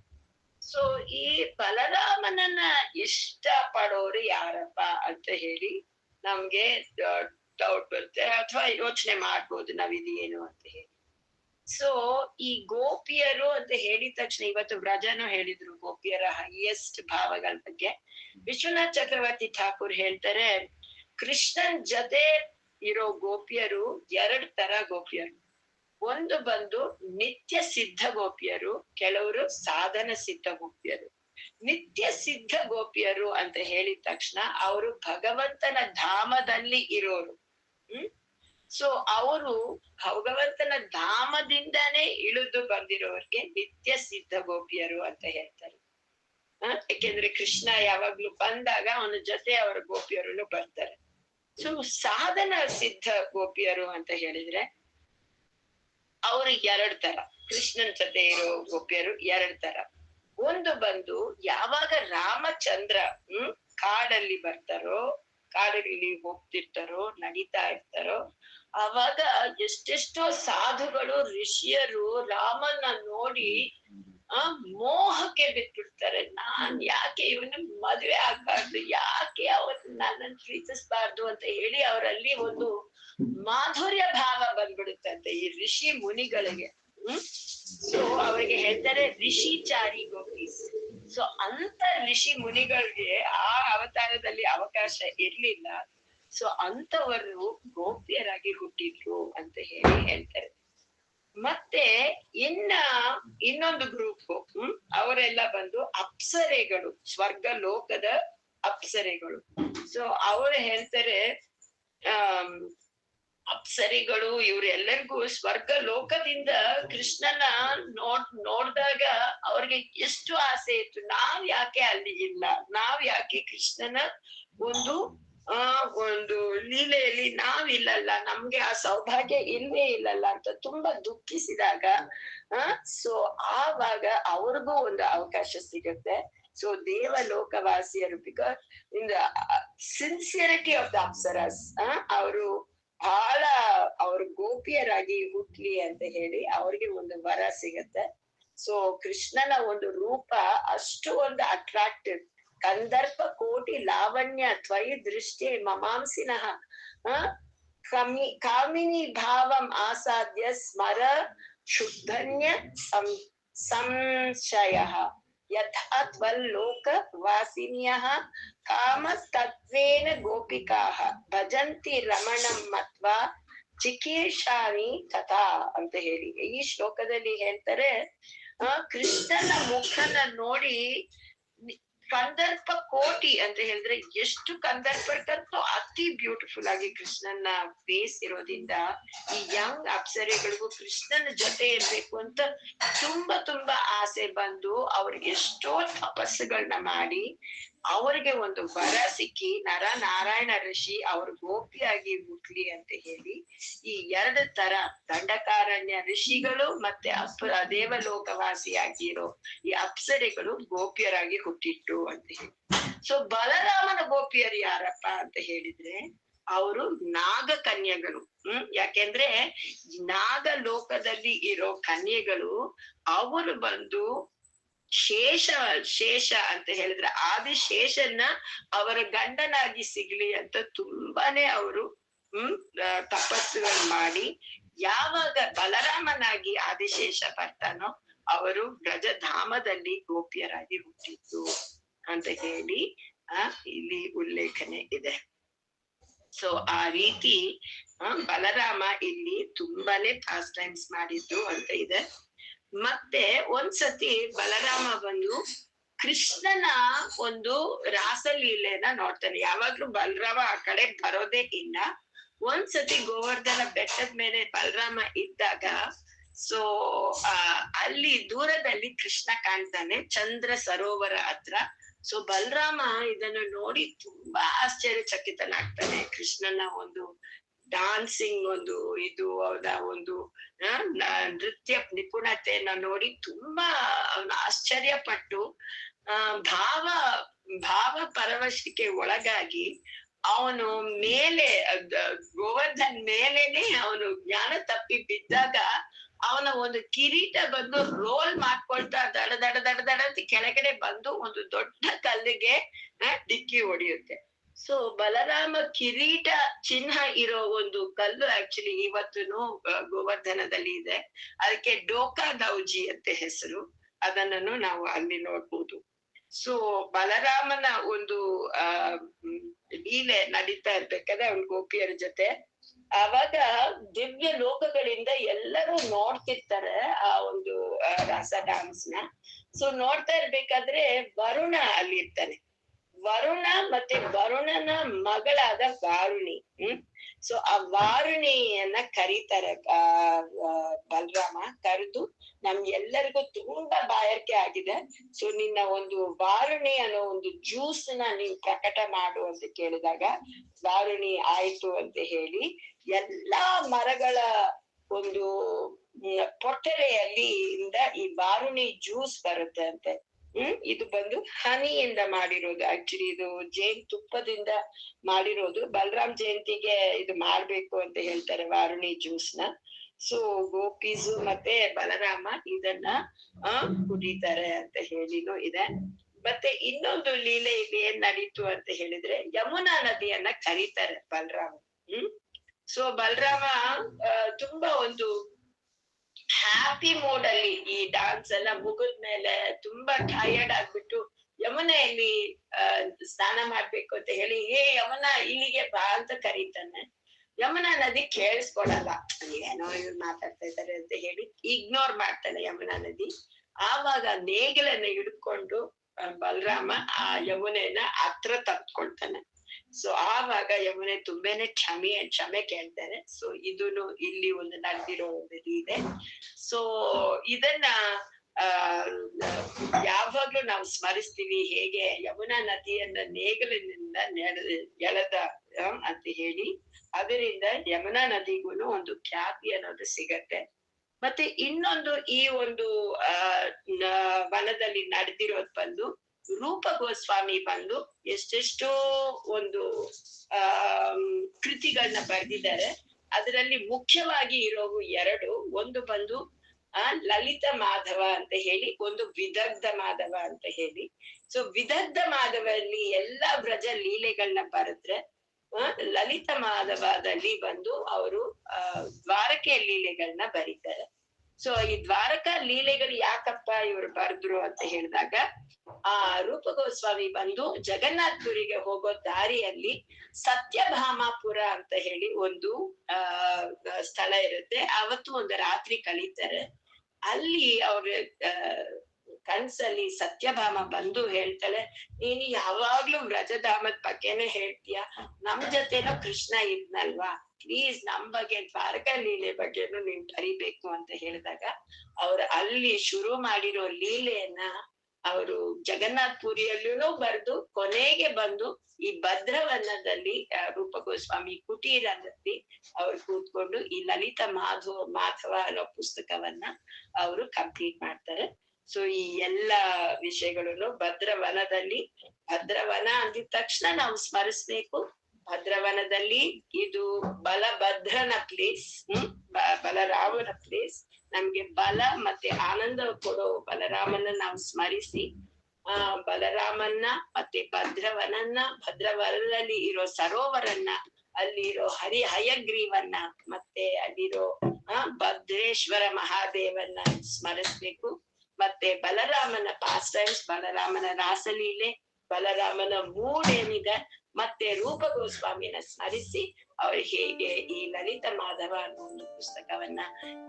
ಸೊ ಈ ಬಲರಾಮನನ್ನ ಇಷ್ಟ ಪಡೋರು ಯಾರಪ್ಪ ಅಂತ ಹೇಳಿ ನಮ್ಗೆ ಡೌಟ್ ಬರುತ್ತೆ ಅಥವಾ ಯೋಚನೆ ಮಾಡ್ಬೋದು ನಾವಿದೇನು ಅಂತ ಹೇಳಿ. ಸೊ ಈ ಗೋಪಿಯರು ಅಂತ ಹೇಳಿದ ತಕ್ಷಣ ಇವತ್ತು ವ್ರಜನು ಹೇಳಿದ್ರು ಗೋಪಿಯರ ಹೈಯೆಸ್ಟ್ ಭಾವಗಳ ಬಗ್ಗೆ. ವಿಶ್ವನಾಥ್ ಚಕ್ರವರ್ತಿ ಠಾಕೂರ್ ಹೇಳ್ತಾರೆ, ಕೃಷ್ಣನ್ ಜೊತೆ ಇರೋ ಗೋಪಿಯರು ಎರಡ್ ತರ ಗೋಪಿಯರು. ಒಂದು ಬಂದು ನಿತ್ಯ ಸಿದ್ಧ ಗೋಪಿಯರು, ಕೆಲವರು ಸಾಧನ ಸಿದ್ಧ ಗೋಪಿಯರು. ನಿತ್ಯ ಸಿದ್ಧ ಗೋಪಿಯರು ಅಂತ ಹೇಳಿದ ತಕ್ಷಣ ಅವರು ಭಗವಂತನ ಧಾಮದಲ್ಲಿ ಇರೋರು. ಹ್ಮ್? ಸೊ ಅವರು ಭಗವಂತನ ಧಾಮದಿಂದಾನೇ ಇಳಿದು ಬಂದಿರೋರ್ಗೆ ನಿತ್ಯ ಸಿದ್ಧ ಗೋಪಿಯರು ಅಂತ ಹೇಳ್ತಾರೆ. ಯಾಕೆಂದ್ರೆ ಕೃಷ್ಣ ಯಾವಾಗ್ಲೂ ಬಂದಾಗ ಅವನ ಜೊತೆ ಅವರ ಗೋಪಿಯರು ಬರ್ತಾರೆ. ಸೊ ಸಾಧನ ಸಿದ್ಧ ಗೋಪಿಯರು ಅಂತ ಹೇಳಿದ್ರೆ ಅವರು ಎರಡ್ ತರ ಕೃಷ್ಣನ್ ಜೊತೆ ಇರೋ ಗೋಪಿಯರು ಎರಡ್ ತರ ಒಂದು ಬಂದು ಯಾವಾಗ ರಾಮಚಂದ್ರ, ಹ್ಮ್, ಕಾಡಲ್ಲಿ ಬರ್ತಾರೋ ಕಾಡಲ್ಲಿ ಹೋಗ್ತಿರ್ತಾರೋ ನಡೀತಾ ಇರ್ತಾರೋ ಅವಾಗ ಎಷ್ಟೆಷ್ಟೋ ಸಾಧುಗಳು ಋಷಿಯರು ರಾಮನ್ನ ನೋಡಿ ಆ ಮೋಹಕ್ಕೆ ಬಿಟ್ಬಿಡ್ತಾರೆ. ನಾನ್ ಯಾಕೆ ಇವನ ಮದ್ವೆ ಆಗ್ಬಾರ್ದು ಯಾಕೆ ಅವತ್ತು ನನ್ನನ್ನು ಪ್ರೀತಿಸ್ಬಾರ್ದು ಅಂತ ಹೇಳಿ ಅವರಲ್ಲಿ ಒಂದು ಮಾಧುರ್ಯ ಭಾವ ಬಂದ್ಬಿಡುತ್ತಂತೆ ಈ ಋಷಿ ಮುನಿಗಳಿಗೆ. ಹ್ಮ್? ಸೊ ಅವರಿಗೆ ಋಷಿ ಋಷಿಚಾರಿ ಗೋಪೀಸ್. ಸೊ ಅಂತ ಋಷಿ ಮುನಿಗಳಿಗೆ ಆ ಅವತಾರದಲ್ಲಿ ಅವಕಾಶ ಇರ್ಲಿಲ್ಲ. ಸೊ ಅಂತವರು ಗೋಪ್ಯರಾಗಿ ಹುಟ್ಟಿದ್ರು ಅಂತ ಹೇಳಿ ಹೇಳ್ತಾರೆ. ಮತ್ತೆ ಇನ್ನ ಇನ್ನೊಂದು ಗ್ರೂಪ್ ಹ್ಮ್ ಅವರೆಲ್ಲ ಬಂದು ಅಪ್ಸರೆಗಳು ಸ್ವರ್ಗ ಲೋಕದ ಅಪ್ಸರೆಗಳು. ಸೊ ಅವರು ಹೇಳ್ತಾರೆ ಆಮ್, ಅಪ್ಸರಿಗಳು, ಇವ್ರೆಲ್ಲರಿಗೂ ಸ್ವರ್ಗ ಲೋಕದಿಂದ ಕೃಷ್ಣನ ನೋಡ್, ನೋಡ್ದಾಗ ಅವ್ರಿಗೆ ಎಷ್ಟು ಆಸೆ ಇತ್ತು. ನಾವ್ ಯಾಕೆ ಅಲ್ಲಿ ಇಲ್ಲ? ನಾವ್ ಯಾಕೆ ಕೃಷ್ಣನ ಒಂದು, ಆ, ಒಂದು ಲೀಲೆಯಲ್ಲಿ ನಾವಿಲ್ಲಲ್ಲ ನಮ್ಗೆ ಆ ಸೌಭಾಗ್ಯ ಇಲ್ವೇ ಇಲ್ಲಲ್ಲ ಅಂತ ತುಂಬಾ ದುಃಖಿಸಿದಾಗ, ಆ ಸೊ ಆವಾಗ ಅವ್ರಿಗೂ ಒಂದು ಅವಕಾಶ ಸಿಗುತ್ತೆ. ಸೊ ದೇವ ಲೋಕವಾಸಿಯರು because in the sincerity of the apsaras ಅವರು ಬಹಳ ಅವ್ರ ಗೋಪಿಯರಾಗಿ ಹುಟ್ಲಿ ಅಂತ ಹೇಳಿ ಅವ್ರಿಗೆ ಒಂದು ವರ ಸಿಗತ್ತೆ. ಸೊ ಕೃಷ್ಣನ ಒಂದು ರೂಪ ಅಷ್ಟು ಒಂದು ಅಟ್ರಾಕ್ಟಿವ್ ಕಂದರ್ಪ ಕೋಟಿ ಲಾವಣ್ಯ ತ್ವಯಿ ದೃಷ್ಟಿ ಮಮಾಂಸಿನಃ ಕಮಿ, ಕಾಮಿನಿ ಭಾವಂ ಆಸಾದ್ಯ ಸ್ಮರ ಶುದ್ಧನ್ಯ ಸಂಶಯ. ಯಥಾ ತ್ವಲ್ಲೋಕ ಕಾಮ ತತ್ವೇನ ಗೋಪಿಕಾಹ ಭಜಂತಿ ರಮಣಂ ಮತ್ವಾ ಚಿಕೀರ್ಷಾಮಿ ತಥಾ ಅಂತ ಹೇಳಿ। ಈ ಶ್ಲೋಕದಲ್ಲಿ ಹೇಳ್ತಾರೆ, ಆ ಕೃಷ್ಣನ ಮುಖನ ನೋಡಿ ಕಂದರ್ಪ ಕೋಟಿ ಅಂತ ಹೇಳಿದ್ರೆ ಎಷ್ಟು ಕಂದರ್ಪಕ್ಕಂತೂ ಅತಿ ಬ್ಯೂಟಿಫುಲ್ ಆಗಿ ಕೃಷ್ಣನ ಫೇಸ್ ಇರೋದ್ರಿಂದ ಈ ಯಂಗ್ ಅಪ್ಸರೆಗಳಿಗೂ ಕೃಷ್ಣನ ಜೊತೆ ಇರ್ಬೇಕು ಅಂತ ತುಂಬಾ ತುಂಬಾ ಆಸೆ ಬಂದು ಅವ್ರು ಎಷ್ಟೋ ತಪಸ್ಸುಗಳನ್ನ ಮಾಡಿ ಅವರಿಗೆ ಒಂದು ವರ ಸಿಕ್ಕಿ, ನರ ನಾರಾಯಣ ಋಷಿ ಅವರು ಗೋಪಿಯಾಗಿ ಹುಟ್ಲಿ ಅಂತ ಹೇಳಿ, ಈ ಎರಡು ತರ ದಂಡಕಾರಣ್ಯ ಋಷಿಗಳು ಮತ್ತೆ ಅಪ್ ದೇವಲೋಕವಾಸಿಯಾಗಿರೋ ಈ ಅಪ್ಸರೆಗಳು ಗೋಪಿಯರಾಗಿ ಹುಟ್ಟಿಟ್ಟು ಅಂತ ಹೇಳಿ. ಸೊ ಬಲರಾಮನ ಗೋಪಿಯರು ಯಾರಪ್ಪ ಅಂತ ಹೇಳಿದ್ರೆ, ಅವರು ನಾಗ ಕನ್ಯೆಗಳು ಹ್ಮ್, ಯಾಕೆಂದ್ರೆ ನಾಗ ಲೋಕದಲ್ಲಿ ಇರೋ ಕನ್ಯೆಗಳು, ಅವರು ಬಂದು ಶೇಷ ಶೇಷ ಅಂತ ಹೇಳಿದ್ರೆ ಆದಿಶೇಷನ್ನ ಅವರ ಗಂಡನಾಗಿ ಸಿಗ್ಲಿ ಅಂತ ತುಂಬಾನೇ ಅವರು, ಹ್ಮ್ ತಪಸ್ಸುಗಳು ಮಾಡಿ ಯಾವಾಗ ಬಲರಾಮನಾಗಿ ಆದಿಶೇಷ ಬರ್ತಾನೋ ಅವರು ಬ್ರಜಧಾಮದಲ್ಲಿ ಗೋಪ್ಯರಾಗಿ ಹುಟ್ಟಿದ್ದು ಅಂತ ಹೇಳಿ, ಆ, ಇಲ್ಲಿ ಉಲ್ಲೇಖನೆ ಇದೆ. ಸೊ ಆ ರೀತಿ ಬಲರಾಮ ಇಲ್ಲಿ ತುಂಬಾನೇ ಪಾಸ್ ಟೈಮ್ಸ್ ಮಾಡಿದ್ದು ಅಂತ ಇದೆ. ಮತ್ತೆ ಒಂದ್ಸತಿ ಬಲರಾಮ ಬಂದು ಕೃಷ್ಣನ ಒಂದು ರಾಸಲೀಲೆನ ನೋಡ್ತಾನೆ. ಯಾವಾಗ್ಲೂ ಬಲರಾಮ ಆ ಕಡೆ ಬರೋದೇ ಇಲ್ಲ. ಒಂದ್ಸತಿ ಗೋವರ್ಧನ ಬೆಟ್ಟದ ಮೇಲೆ ಬಲರಾಮ ಇದ್ದಾಗ ಸೊ ಅಲ್ಲಿ ದೂರದಲ್ಲಿ ಕೃಷ್ಣ ಕಾಣ್ತಾನೆ, ಚಂದ್ರ ಸರೋವರ ಹತ್ರ. ಸೊ ಬಲರಾಮ ಇದನ್ನು ನೋಡಿ ತುಂಬಾ ಆಶ್ಚರ್ಯಚಕಿತನಾಗ್ತಾನೆ ಕೃಷ್ಣನ ಒಂದು ಡಾನ್ಸಿಂಗ್ ಒಂದು ಇದು ಅವನ ಒಂದು ನೃತ್ಯ ನಿಪುಣತೆಯನ್ನ ನೋಡಿ ತುಂಬಾ ಅವನು ಆಶ್ಚರ್ಯಪಟ್ಟು, ಆ, ಭಾವ ಭಾವ ಪರವಶಕ್ಕೆ ಒಳಗಾಗಿ ಅವನು ಮೇಲೆ ಗೋವರ್ಧನ್ ಮೇಲೇನೆ ಅವನು ಜ್ಞಾನ ತಪ್ಪಿ ಬಿದ್ದಾಗ ಅವನ ಒಂದು ಕಿರೀಟ ಬಂದು ರೋಲ್ ಮಾಡ್ಕೊಳ್ತಾ ದಡ ದಡ ದಡ ದಡ ಕೆಳಗಡೆ ಬಂದು ಒಂದು ದೊಡ್ಡ ಕಲ್ಲಿಗೆ ಡಿಕ್ಕಿ ಹೊಡೆಯುತ್ತೆ. ಸೊ ಬಲರಾಮ ಕಿರೀಟ ಚಿಹ್ನ ಇರೋ ಒಂದು ಕಲ್ಲು ಆಕ್ಚುಲಿ ಇವತ್ತೂ ಗೋವರ್ಧನದಲ್ಲಿ ಇದೆ. ಅದಕ್ಕೆ ಡೋಕಾ ದೌಜಿ ಅಂತ ಹೆಸರು. ಅದನ್ನು ನಾವು ಅಲ್ಲಿ ನೋಡ್ಬೋದು. ಸೊ ಬಲರಾಮನ ಒಂದು, ಆ ಲೀಲೆ ನಡೀತಾ ಇರ್ಬೇಕಾದ್ರೆ ಅವ್ನ ಗೋಪಿಯರ ಜೊತೆ. ಅವಾಗ ದಿವ್ಯ ಲೋಕಗಳಿಂದ ಎಲ್ಲರೂ ನೋಡ್ತಿರ್ತಾರೆ ಆ ಒಂದು ರಾಸ ಡಾನ್ಸ್ನ. ಸೊ ನೋಡ್ತಾ ಇರ್ಬೇಕಾದ್ರೆ ವರುಣ ಅಲ್ಲಿ ಇರ್ತಾನೆ ವರುಣ ಮತ್ತೆ ವರುಣನ ಮಗಳಾದ ವಾರುಣಿ, ಹ್ಮ್? ಸೊ ಆ ವಾರುಣಿಯನ್ನ ಕರೀತಾರೆ, ಆ ಬಲರಾಮ, ಕರೆದು ನಮ್ಗೆಲ್ಲರಿಗೂ ತುಂಬಾ ಬಾಯಕೆ ಆಗಿದೆ. ಸೊ ನಿನ್ನ ಒಂದು ವಾರುಣಿ ಅನ್ನೋ ಒಂದು ಜ್ಯೂಸ್ನ ನೀನ್ ಪ್ರಕಟ ಮಾಡು ಅಂತ ಕೇಳಿದಾಗ, ವಾರುಣಿ, ಆಯ್ತು ಅಂತ ಹೇಳಿ ಎಲ್ಲಾ ಮರಗಳ ಒಂದು ಪೊಟ್ಟರೆಯಲ್ಲಿ ಇಂದ ಈ ವಾರುಣಿ ಜ್ಯೂಸ್ ಬರುತ್ತೆ ಅಂತೆ. ಹ್ಮ್, ಇದು ಬಂದು ಹನಿಯಿಂದ ಮಾಡಿರೋದು ಆಕ್ಚುಲಿ ಇದು ಜೇನ್ ತುಪ್ಪದಿಂದ ಮಾಡಿರೋದು. ಬಲರಾಮ್ ಜಯಂತಿಗೆ ಇದು ಮಾಡ್ಬೇಕು ಅಂತ ಹೇಳ್ತಾರೆ ವಾರುಣಿ ಜ್ಯೂಸ್ನ. ಸೊ ಗೋಪೀಸು ಮತ್ತೆ ಬಲರಾಮ ಇದನ್ನ, ಆ, ಕುಡಿತಾರೆ ಅಂತ ಹೇಳಿದು ಇದೆ. ಮತ್ತೆ ಇನ್ನೊಂದು ಲೀಲೆ ಇಲ್ಲಿ ಏನ್ ನಡೀತು ಅಂತ ಹೇಳಿದ್ರೆ ಯಮುನಾ ನದಿಯನ್ನ ಕರೀತಾರೆ ಬಲರಾಮ. ಹ್ಮ್? ಸೊ ಬಲರಾಮ ತುಂಬಾ ಒಂದು ಹ್ಯಾಪಿ ಮೂಡ್ ಅಲ್ಲಿ ಈ ಡಾನ್ಸ್ ಎಲ್ಲ ಮುಗಿದ್ಮೇಲೆ ತುಂಬಾ ಟಯರ್ಡ್ ಆಗ್ಬಿಟ್ಟು ಯಮುನೆಯಲ್ಲಿ ಸ್ನಾನ ಮಾಡ್ಬೇಕು ಅಂತ ಹೇಳಿ, ಏ, ಯಮುನಾ ಇಲ್ಲಿಗೆ ಬಾ ಅಂತ ಕರೀತಾನೆ. ಯಮುನಾ ನದಿ ಕೇಳಿಸ್ಕೊಳಲ್ಲ. ಏನೋ ಇವ್ರು ಮಾತಾಡ್ತಾ ಇದಾರೆ ಅಂತ ಹೇಳಿ ಇಗ್ನೋರ್ ಮಾಡ್ತಾನೆ ಯಮುನಾ ನದಿ. ಆವಾಗ ನೇಗಿಲನ್ನ ಹಿಡ್ಕೊಂಡು ಬಲರಾಮ ಆ ಯಮುನೆಯನ್ನ ಹತ್ರ ತಪ್ಕೊಳ್ತಾನೆ. ಸೊ ಆವಾಗ ಯಮುನೆ ತುಂಬಾನೇ ಕ್ಷಮೆ ಕ್ಷಮೆ ಕೇಳ್ತಾರೆ. ಸೊ ಇದನ್ನು ಇಲ್ಲಿ ಒಂದು ನಡೆದಿರೋ ಒಂದು ಇದೆ ಸೊ ಇದನ್ನ, ಆ, ಯಾವಾಗ್ಲೂ ನಾವು ಸ್ಮರಿಸ್ತೀವಿ. ಹೇಗೆ? ಯಮುನಾ ನದಿಯನ್ನ ನೇಗಲಿನಿಂದ ಎಳೆದ ಅಂತ ಹೇಳಿ. ಅದರಿಂದ ಯಮುನಾ ನದಿಗೂ ಒಂದು ಖ್ಯಾತಿ ಅನ್ನೋದು ಸಿಗತ್ತೆ. ಮತ್ತೆ ಇನ್ನೊಂದು ಈ ಒಂದು, ಆ ವನದಲ್ಲಿ ನಡೆದಿರೋದ್ ಬಂದು ರೂಪ ಗೋಸ್ವಾಮಿ ಬಂದು ಎಷ್ಟೆಷ್ಟೋ ಒಂದು ಆ ಕೃತಿಗಳನ್ನ ಬರೆದಿದ್ದಾರೆ. ಅದರಲ್ಲಿ ಮುಖ್ಯವಾಗಿ ಇರೋವು ಎರಡು. ಒಂದು ಬಂದು, ಆ, ಲಲಿತ ಮಾಧವ ಅಂತ ಹೇಳಿ, ಒಂದು ವಿದಗ್ಧ ಮಾಧವ ಅಂತ ಹೇಳಿ. ಸೊ ವಿದಗ್ಧ ಮಾಧವಲ್ಲಿ ಎಲ್ಲಾ ವ್ರಜ ಲೀಲೆಗಳನ್ನ ಬರೆದ್ರೆ ಲಲಿತ ಮಾಧವದಲ್ಲಿ ಬಂದು ಅವರು, ಆ, ದ್ವಾರಕೆ ಲೀಲೆಗಳನ್ನ ಬರೀತಾರೆ. ಸೊ ಈ ದ್ವಾರಕಾ ಲೀಲೆಗಳು ಯಾಕಪ್ಪ ಇವರು ಬರೆದ್ರು ಅಂತ ಹೇಳಿದಾಗ, ಆ ರೂಪ ಗೋಸ್ವಾಮಿ ಬಂದು ಜಗನ್ನಾಥ್ಪುರಿಗೆ ಹೋಗೋ ದಾರಿಯಲ್ಲಿ ಸತ್ಯಭಾಮಾಪುರ ಅಂತ ಹೇಳಿ ಒಂದು, ಆ, ಸ್ಥಳ ಇರುತ್ತೆ. ಅವತ್ತು ಒಂದು ರಾತ್ರಿ ಕಳೀತಾರೆ. ಅಲ್ಲಿ ಅವ್ರ ಕನ್ಸಲ್ಲಿ ಸತ್ಯಭಾಮ ಬಂದು ಹೇಳ್ತಾಳೆ, ನೀನು ಯಾವಾಗ್ಲೂ ವ್ರಜಧಾಮದ ಬಗ್ಗೆನೆ ಹೇಳ್ತೀಯ. ನಮ್ ಜೊತೆನೋ ಕೃಷ್ಣ ಇದ್ನಲ್ವಾ? ಪ್ಲೀಸ್ ನಮ್ ಬಗ್ಗೆ ದ್ವಾರಕಾ ಲೀಲೆ ಬಗ್ಗೆನೂ ನೀನ್ ಬರಿಬೇಕು ಅಂತ ಹೇಳಿದಾಗ ಅವ್ರು ಅಲ್ಲಿ ಶುರು ಮಾಡಿರೋ ಲೀಲೆಯನ್ನ ಅವರು ಜಗನ್ನಾಥ್ ಪುರಿಯಲ್ಲೂ ಬರೆದು ಕೊನೆಗೆ ಬಂದು ಈ ಭದ್ರವನದಲ್ಲಿ ರೂಪ ಗೋಸ್ವಾಮಿ ಕುಟೀರದಲ್ಲಿ ಅವ್ರು ಕೂತ್ಕೊಂಡು ಈ ಲಲಿತ ಮಾಧವ ಮಾಧವ ಅನ್ನೋ ಪುಸ್ತಕವನ್ನ ಅವರು ಕಂಪ್ಲೀಟ್ ಮಾಡ್ತಾರೆ. ಸೊ ಈ ಎಲ್ಲ ವಿಷಯಗಳನ್ನು ಭದ್ರವನದಲ್ಲಿ, ಭದ್ರವನ ಅಂದಿದ ತಕ್ಷಣ ನಾವು ಸ್ಮರಿಸ್ಬೇಕು. ಭದ್ರವನದಲ್ಲಿ ಇದು ಬಲಭದ್ರನ ಪ್ಲೇಸ್ ಹ್ಮ್ ಬಲರಾಮನ ಪ್ಲೇಸ್ ನಮ್ಗೆ ಬಲ ಮತ್ತೆ ಆನಂದ ಕೊಡೋ ಬಲರಾಮನ ನಾವು ಸ್ಮರಿಸಿ, ಆ, ಬಲರಾಮನ್ನ ಮತ್ತೆ ಭದ್ರವನನ್ನ, ಭದ್ರವನದಲ್ಲಿ ಇರೋ ಸರೋವರನ್ನ, ಅಲ್ಲಿರೋ ಹರಿ ಹಯಗ್ರೀವನ್ನ ಮತ್ತೆ ಅಲ್ಲಿರೋ, ಆ, ಭದ್ರೇಶ್ವರ ಮಹಾದೇವನ್ನ ಸ್ಮರಿಸ್ಬೇಕು. ಮತ್ತೆ ಬಲರಾಮನ ಪಾಸ್ ಟೈಮ್ಸ್ ಬಲರಾಮನ ರಾಸಲೀಲೆ, ಬಲರಾಮನ ಮೂಡ್ ಏನಿದೆ ಮತ್ತೆ ರೂಪ ಗೋಸ್ವಾಮಿನ ಸ್ಮರಿಸಿ ಅವರು ಹೇಗೆ ಈ ಲಲಿತ ಮಾಧವ ಅನ್ನೋ ಒಂದು ಪುಸ್ತಕವನ್ನ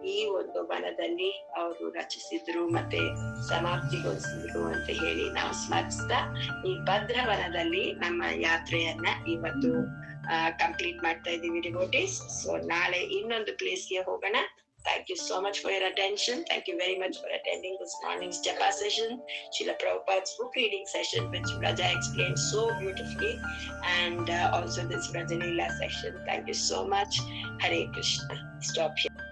ಈ ಒಂದು ಬಣದಲ್ಲಿ ಅವರು ರಚಿಸಿದ್ರು ಮತ್ತೆ ಸಮಾಪ್ತಿಗೊಳಿಸಿದ್ರು ಅಂತ ಹೇಳಿ ನಾವು ಸ್ಮರಿಸ್ತಾ ಈ ಭದ್ರವನದಲ್ಲಿ ನಮ್ಮ ಯಾತ್ರೆಯನ್ನ ಇವತ್ತು ಕಂಪ್ಲೀಟ್ ಮಾಡ್ತಾ ಇದೀವಿ ಡಿವೋಟೀಸ್ ಸೊ ನಾಳೆ ಇನ್ನೊಂದು ಪ್ಲೇಸ್ಗೆ ಹೋಗೋಣ. Thank you so much for your attention. Thank you very much for attending this morning's Japa session, Srila Prabhupada's book reading session, which Raja explained so beautifully, and uh, also this Rajanila session. Thank you so much. Hare Krishna. Stop here.